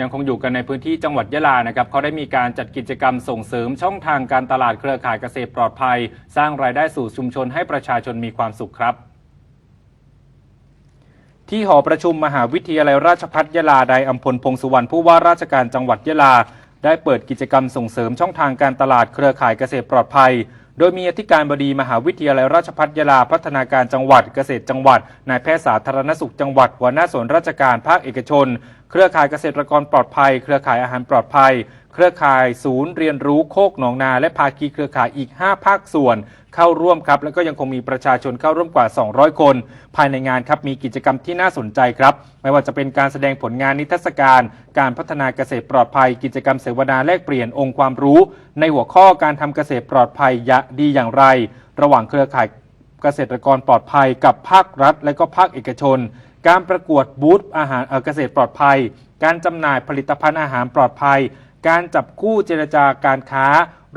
ยังคงอยู่กันในพื้นที่จังหวัดยะลานะครับเขาได้มีการจัดกิจกรรมส่งเสริมช่องทางการตลาดเครือข่ายเกษตรปลอดภัย สร้างรายได้สู่ชุมชนให้ประชาชนมีความสุขครับ ที่หอประชุมมหาวิทยาลัยราชภัฏยะลานายอัมพลพงสุวรรณผู้ว่าราชการจังหวัดยะลา ได้เปิดกิจกรรมส่งเสริมช่องทางการตลาดเครือข่ายเกษตรปลอดภัย โดยมีอธิการบดีมหาวิทยาลัยราชภัฏยาลาพัฒนาการจังหวัดเกษตรจังหวัดนายแพทย์สาธารณสุขจังหวัดหัวหน้าส่วนราชการภาคเอกชน เครือข่ายเกษตรกรปลอดภัย เครือข่ายอาหารปลอดภัย เครือข่ายศูนย์เรียนรู้โคกหนองนา และภาคีเครือข่ายอีก 5 ภาคส่วนเข้าร่วมครับ แล้วก็ยังคงมีประชาชนเข้าร่วมกว่า 200 คน ภายในงานครับมีกิจกรรมที่น่าสนใจครับ ไม่ว่าจะเป็นการแสดงผลงานนิทรรศการ การพัฒนาเกษตรปลอดภัย กิจกรรมเสวนาแลกเปลี่ยนองค์ความรู้ ในหัวข้อการทำเกษตรปลอดภัยยะดีอย่างไร ระหว่างเครือข่ายเกษตรกรปลอดภัย กับภาครัฐ และก็ภาคเอกชน การประกวดบูธอาหารเอ่อเกษตรปลอดภัย การจำหน่ายผลิตภัณฑ์อาหารปลอดภัย การจับคู่เจรจาการค้า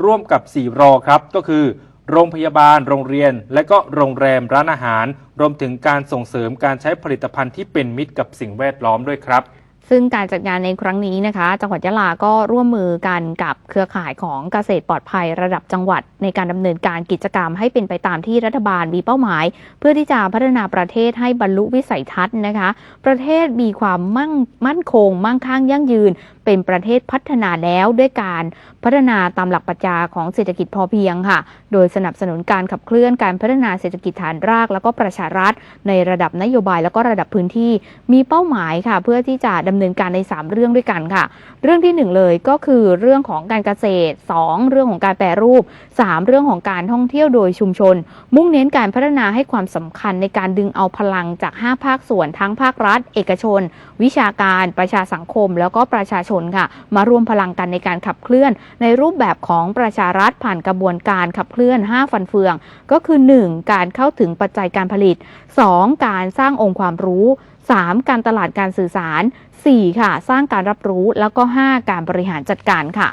ร่วมกับ 4 รอครับ ก็คือ โรงพยาบาล โรงเรียน และก็โรงแรมร้านอาหาร รวมถึงการส่งเสริมการใช้ผลิตภัณฑ์ที่เป็นมิตรกับสิ่งแวดล้อมด้วยครับซึ่งการจัดงานในครั้งนี้นะคะ จังหวัดยะลาก็ร่วมมือกันกับเครือข่ายของเกษตรปลอดภัยระดับจังหวัด ในการดำเนินการกิจกรรมให้เป็นไปตามที่รัฐบาลมีเป้าหมาย เพื่อที่จะพัฒนาประเทศให้บรรลุวิสัยทัศน์นะคะ ประเทศมีความมั่งมั่นคง มั่งคั่งยั่งยืน เป็นประเทศพัฒนาแล้วด้วยการพัฒนาตามหลักปรัชญาของเศรษฐกิจพอเพียงค่ะ โดยสนับสนุนการขับเคลื่อนการพัฒนาเศรษฐกิจฐานราก แล้วก็ประชารัฐ ในระดับนโยบายแล้วก็ระดับพื้นที่ มีเป้าหมายค่ะ เพื่อที่จะดำเนินการใน 3 เรื่องด้วยกันค่ะ เรื่องที่ 1 เลยก็คือเรื่องของการเกษตร 2 เรื่องของการแปรรูป 3เรื่องของการท่องเที่ยวโดยชุมชน มุ่งเน้นการพัฒนาให้ความสำคัญในการดึงเอาพลังจาก 5 ภาคส่วนทั้งภาครัฐ เอกชน วิชาการ ประชาสังคม แล้วก็ประชาชนค่ะ มารวมพลังกันในการขับเคลื่อน ในรูปแบบของประชารัฐผ่านกระบวนการขับเคลื่อน 5 ฟันเฟือง ก็คือ 1. การเข้าถึงปัจจัยการผลิต 2. การสร้างองค์ความรู้ 3. การตลาดการสื่อสาร 4. ค่ะ สร้างการรับรู้แล้วก็ 5. การบริหารจัดการค่ะ